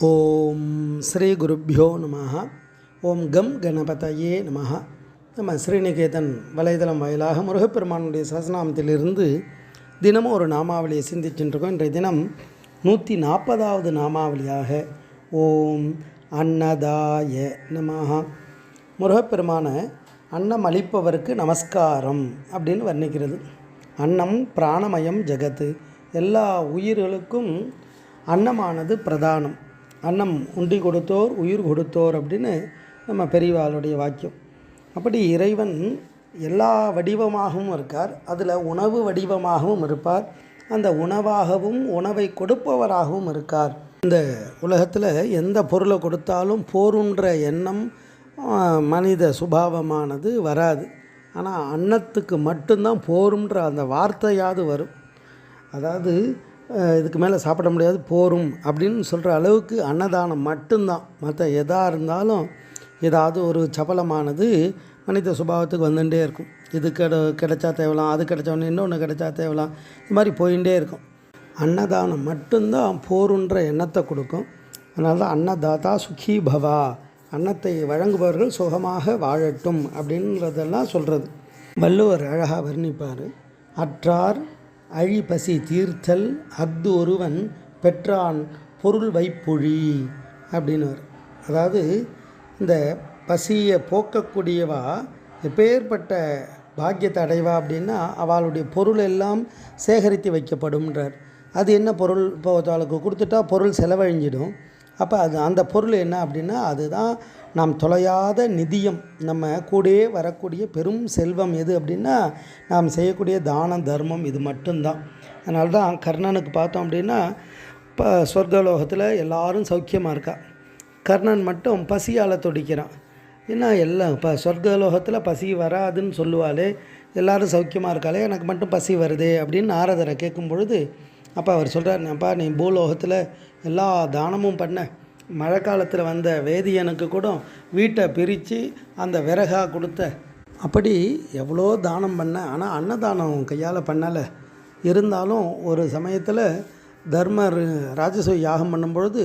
ஓம் ஸ்ரீ குருப்பியோ நம ஓம் கம் கணபதையே நம நம்ம ஸ்ரீநிகேதன் வலைதளம் வாயிலாக முருகப்பெருமானுடைய சசநாமத்திலிருந்து தினமும் ஒரு நாமாவளியை சிந்திச்சுட்டுருக்கோம் இன்றைய தினம் நூற்றி நாற்பதாவது நாமாவளியாக ஓம் அன்னதாய நமஹா. முருகப்பெருமான அன்னம் அளிப்பவருக்கு நமஸ்காரம் அப்படின்னு வர்ணிக்கிறது. அன்னம் பிராணமயம் ஜெகத்து. எல்லா உயிர்களுக்கும் அன்னமானது பிரதானம். அன்னம் உண்டி கொடுத்தோர் உயிர் கொடுத்தோர் அப்படின்னு நம்ம பெரியவாளுடைய வாக்கியம். அப்படி இறைவன் எல்லா வடிவமாகவும் இருக்கார். அதில் உணவு வடிவமாகவும் இருப்பார். அந்த உணவாகவும் உணவை கொடுப்பவராகவும் இருக்கார். இந்த உலகத்தில் எந்த பொருளை கொடுத்தாலும் போருன்ற எண்ணம் மனித சுபாவமானது வராது. ஆனால் அன்னத்துக்கு மட்டும்தான் போருன்ற அந்த வார்த்தையாவது வரும். அதாவது இதுக்கு மேலே சாப்பிட முடியாது போரும் அப்படின்னு சொல்கிற அளவுக்கு அன்னதானம் மட்டும்தான். மற்ற எதாக இருந்தாலும் ஏதாவது ஒரு சபலமானது மனித சுபாவத்துக்கு வந்துட்டே இருக்கும். இது கிட கிடைச்சா தேவலாம் அது கிடைச்சோன்னு உடனே இன்னொன்று கிடைச்சா தேவலாம் இது மாதிரி போயிட்டே இருக்கும். அன்னதானம் மட்டும்தான் போருன்ற எண்ணத்தை கொடுக்கும். அதனால தான் அன்னதாதா சுகி பவா அன்னத்தை வழங்குபவர்கள் சுகமாக வாழட்டும் அப்படின்றதெல்லாம் சொல்கிறது வள்ளுவர் அழகாக வர்ணிப்பார் அற்றார் அழிபசி தீர்த்தல் அஃது ஒருவன் பெற்றான் பொருள் வைப்பொழி அப்படின்னு அதாவது இந்த பசியை போக்கக்கூடியவா எப்பேற்பட்ட பாக்கியத்தை அடைவா அப்படின்னா அவளுடைய பொருள் எல்லாம் சேகரித்து வைக்கப்படும்ன்றார் அது என்ன பொருள் இப்போ அவளுக்கு கொடுத்துட்டா பொருள் செலவழிஞ்சிடும். அப்போ அது அந்த பொருள் என்ன அப்படின்னா அதுதான் நாம் தொலையாத நிதியம். நம்ம கூடயே வரக்கூடிய பெரும் செல்வம் எது அப்படின்னா நாம் செய்யக்கூடிய தானம் தர்மம் இது மட்டும்தான். அதனால தான் கர்ணனுக்கு பார்த்தோம் அப்படின்னா இப்போ சொர்க்கலோகத்தில் எல்லாரும் சௌக்கியமாக இருக்கா? கர்ணன் மட்டும் பசியால் துடிக்கிறான். என்ன எல்லாம் இப்போ சொர்க்கலோகத்தில் பசி வராதுன்னு சொல்லுவாளே எல்லோரும் சௌக்கியமாக இருக்காளே எனக்கு மட்டும் பசி வருதே அப்படின்னு நாரதரை கேட்கும் பொழுது அப்போ அவர் சொல்கிறார் அப்பா நீ பூலோகத்தில் எல்லா தானமும் பண்ண. மழை காலத்தில் வந்த வேதியனுக்கு கூட வீட்டை பிரித்து அந்த விறகா கொடுத்த. அப்படி எவ்வளோ தானம் பண்ண. ஆனால் அன்னதானம் கையால் பண்ணலை. இருந்தாலும் ஒரு சமயத்தில் தர்மர் ராஜசூய யாகம் பண்ணும்பொழுது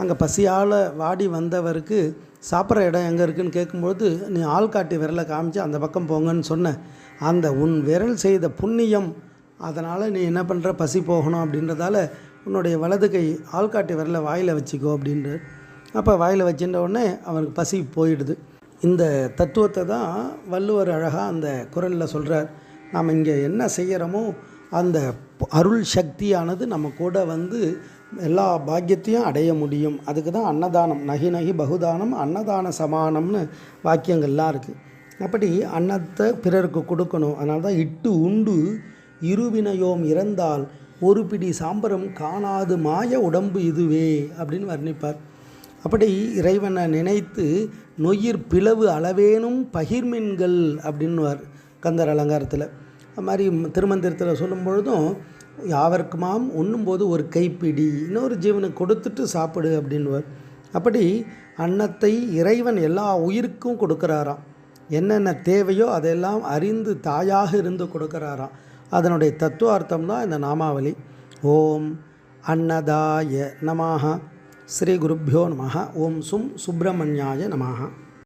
அங்கே பசியால் வாடி வந்தவருக்கு சாப்பிட்ற இடம் எங்கே இருக்குன்னு கேட்கும்பொழுது நீ ஆள்காட்டி விரலை காமிச்சு அந்த பக்கம் போங்கன்னு சொன்ன. அந்த உன் விரல் செய்த புண்ணியம் அதனால் நீ என்ன பண்ணுற பசி போகணும் அப்படின்றதால உன்னுடைய வலது கை ஆள்காட்டி வரல வாயில் வச்சுக்கோ அப்படின்றார் அப்போ வாயில் வச்சுட்ட உடனே அவனுக்கு பசி போயிடுது. இந்த தத்துவத்தை தான் வள்ளுவர் அழகாக அந்த குரலில் சொல்கிறார் நாம் இங்கே என்ன செய்கிறோமோ அந்த அருள் சக்தியானது நம்ம கூட வந்து எல்லா பாக்கியத்தையும் அடைய முடியும். அதுக்கு தான் அன்னதானம். நகி நகி பகுதானம் அன்னதான சமானம்னு வாக்கியங்கள்லாம் இருக்குது அப்படி அன்னத்தை பிறருக்கு கொடுக்கணும். அதனால தான் இட்டு உண்டு இருவினையோம் இறந்தால் ஒரு பிடி சாம்பரம் காணாது மாய உடம்பு இதுவே அப்படின்னு வர்ணிப்பார். அப்படி இறைவனை நினைத்து நொயிர் பிளவு அளவேனும் பகிர்மின்கள் அப்படின்னுவார் கந்தர் அலங்காரத்தில். அது மாதிரி திருமந்திரத்தில் சொல்லும் பொழுதும் யாவர்க்குமாம் உண்ணும்போது ஒரு கைப்பிடி இன்னொரு ஜீவனுக்கு கொடுத்துட்டு சாப்பிடு அப்படின்னுவார். அப்படி அன்னத்தை இறைவன் எல்லா உயிருக்கும் கொடுக்குறாராம். என்னென்ன தேவையோ அதெல்லாம் அறிந்து தாயாக இருந்து கொடுக்குறாராம். அதனுடைய தத்துவார்த்தம் தான் இந்த நாமாவளி. ஓம் அன்னதாய நமாக ஸ்ரீ குருப்பியோ நமः ஓம் சும் சுப்பிரமணியாய நமாக